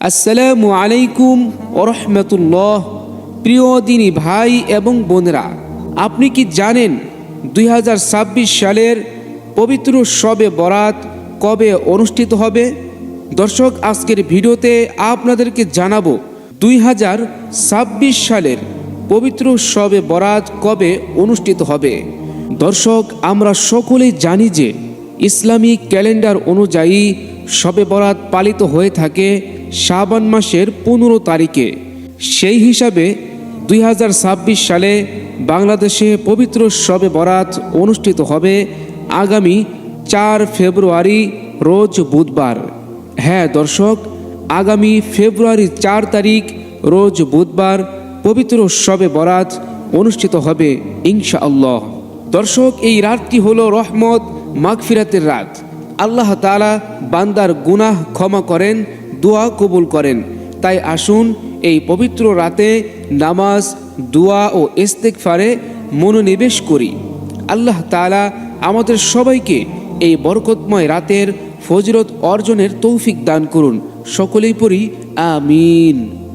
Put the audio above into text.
আসসালামু আলাইকুম ওরহমতুল্লাহ প্রিয় দিনী ভাই এবং বোনেরা, আপনি কি জানেন দুই হাজার ছাব্বিশ সালের পবিত্র শবে বরাত কবে অনুষ্ঠিত হবে? দর্শক, আজকের ভিডিওতে আপনাদেরকে জানাব দুই হাজার ছাব্বিশ সালের পবিত্র শবে বরাত কবে অনুষ্ঠিত হবে। দর্শক, আমরা সকলেই জানি যে ইসলামী ক্যালেন্ডার অনুযায়ী শবে বরাত পালিত হয়ে থাকে শাবান মাসের পনেরো তারিখে। সেই হিসাবে দুই হাজার ছাব্বিশ সালে বাংলাদেশে পবিত্র শবে বরাত অনুষ্ঠিত হবে আগামী চার ফেব্রুয়ারি, রোজ বুধবার। হ্যাঁ দর্শক, আগামী ফেব্রুয়ারি চার তারিখ, রোজ বুধবার পবিত্র শবে বরাত অনুষ্ঠিত হবে ইনশাআল্লাহ। দর্শক, এই রাতটি হলো রহমত মাগফিরাতের রাত। আল্লাহ তালা বান্দার গুনাহ ক্ষমা করেন, দোয়া কবুল করেন। তাই আসুন, এই পবিত্র রাতে নামাজ, দোয়া ও ইস্তেকফারে মনোনিবেশ করি। আল্লাহ তালা আমাদের সবাইকে এই বরকতময় রাতের ফজরত অর্জনের তৌফিক দান করুন। সকলেই পড়ি, আমিন।